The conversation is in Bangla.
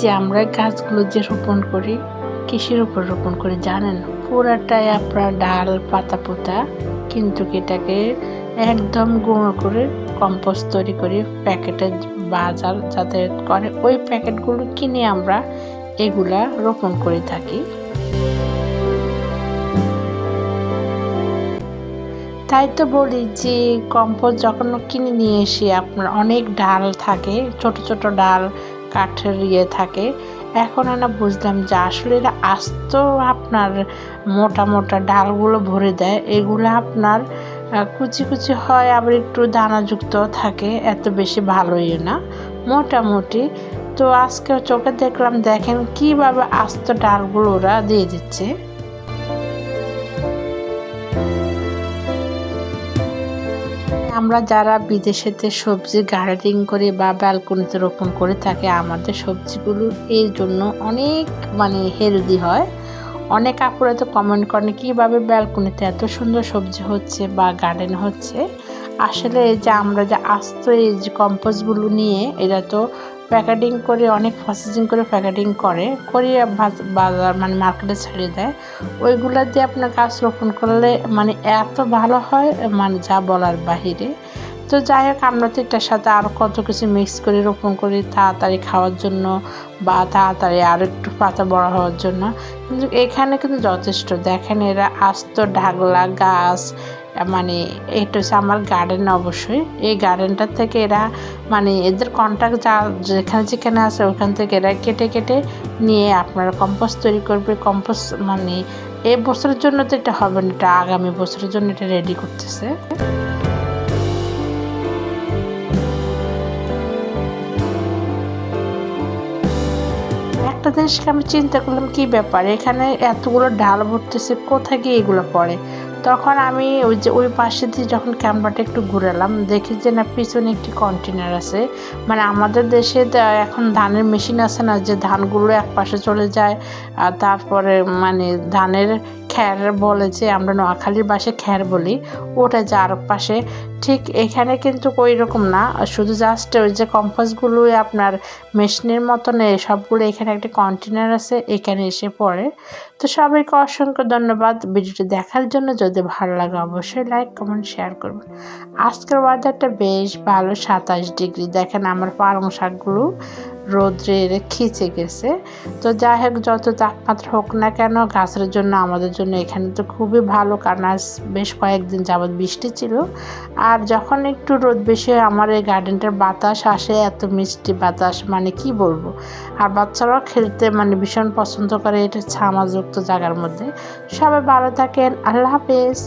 যে আমরা গাছগুলো যে রোপণ করি কিসের উপর রোপণ করি, জানেন? পুরাটাই আপনার ডাল পাতা পোতা কিন্তু এটাকে একদম গুঁড়ো করে কম্পোস্ট তৈরি করি, প্যাকেটে বাজার যাতে করে, ওই প্যাকেটগুলো কিনে আমরা এগুলা রোপণ করে থাকি। তাই তো বলি যে কম্পোস্ট যখন কিনে নিয়ে এসে আপনার অনেক ডাল থাকে, ছোট ছোট ডাল কাঠের ইয়ে থাকে। এখন না বুঝলাম যে আসলে এরা আস্ত আপনার মোটা মোটা ডালগুলো ভরে দেয়। এগুলো আপনার কুচি কুচি হয় আবার একটু দানাযুক্ত থাকে, এত বেশি ভালোই না, মোটামুটি। তো আজকে চোখে দেখলাম, দেখেন কীভাবে আস্ত ডালগুলো ওরা দিয়ে দিচ্ছে। আমরা যারা বিদেশেতে সবজি গার্ডেনিং করে বা ব্যালকনিতে রোপণ করে থাকে, আমাদের সবজিগুলো এর জন্য অনেক মানে হেলদি হয়। অনেক আপুরা তো কমেন্ট করেন, কীভাবে ব্যালকনিতে এত সুন্দর সবজি হচ্ছে বা গার্ডেন হচ্ছে? আসলে এই যে আমরা যে আস্ত এই যে কম্পোজগুলো নিয়ে, এরা তো প্যাকেটিং করে, অনেক প্রসেসিং করে প্যাকেটিং করে করে বাজার মানে মার্কেটে ছেড়ে দেয়। ওইগুলা দিয়ে আপনার গাছ রোপণ করলে মানে এত ভালো হয় মানে যা বলার বাহিরে। তো যাই হোক, আমরা তো এটার সাথে আরও কত কিছু মিক্স করে, রোপণ করি তাড়াতাড়ি খাওয়ার জন্য বা তাড়াতাড়ি আরও একটু পাতা বড় হওয়ার জন্য। কিন্তু এখানে কিন্তু যথেষ্ট। দেখেন এরা আস্ত ঢাগলা গাছ মানে এটা হচ্ছে আমার গার্ডেন অবশ্যই। এই গার্ডেনটার থেকে এরা মানে এদের কন্ট্যাক্ট যা যেখানে যেখানে আছে ওখান থেকে এরা কেটে কেটে নিয়ে আপনারা কম্পোস্ট তৈরি করবে। কম্পোস্ট মানে এই বছরের জন্য তো এটা হবে না, এটা আগামী বছরের জন্য এটা রেডি করতেছে। জিনিসকে আমি চিন্তা করলাম কি ব্যাপার? এখানে এতগুলো ডাল ভরতেছে কোথায় গিয়ে এগুলো পড়ে? তখন আমি ওই যে ওই পাশে দিয়ে যখন ক্যামেরাটা একটু ঘুরালাম, দেখি যে না পিছনে একটি কন্টেনার আছে। মানে আমাদের দেশে এখন ধানের মেশিন আছে না, যে ধানগুলো এক পাশে চলে যায়, আর তারপরে মানে ধানের খ্যার বলে যে আমরা নোয়াখালীর বাসে খ্যার বলি, ওটা যে আর পাশে। ঠিক এখানে কিন্তু ওই রকম না, শুধু জাস্ট ওই যে কম্পাসগুলোই আপনার মেশিনের মতন সবগুলো এখানে একটা কন্টেনার আছে, এখানে এসে পড়ে। তো সবাইকে অসংখ্য ধন্যবাদ ভিডিওটি দেখার জন্য। যদি ভালো লাগে অবশ্যই লাইক কমেন্ট শেয়ার করবেন। আজকের ওয়েদারটা বেশ ভালো, সাতাশ ডিগ্রি। দেখেন আমার পালং শাকগুলো রোদ্রে খিচে গেছে। তো যাই হোক, যত তাপমাত্রা হোক না কেন, গাছের জন্য, আমাদের জন্য এখানে তো খুবই ভালো। কারণ আজ বেশ কয়েকদিন যাবৎ বৃষ্টি ছিল। আর যখন একটু রোদ বেশি হয়, আমার এই গার্ডেনটার বাতাস আসে, এত মিষ্টি বাতাস মানে কি বলব? আর বাচ্চারাও খেলতে মানে ভীষণ পছন্দ করে, এটা ছামাযুক্ত জায়গার মধ্যে। সবাই ভালো থাকেন, আল্লাহ হাফেজ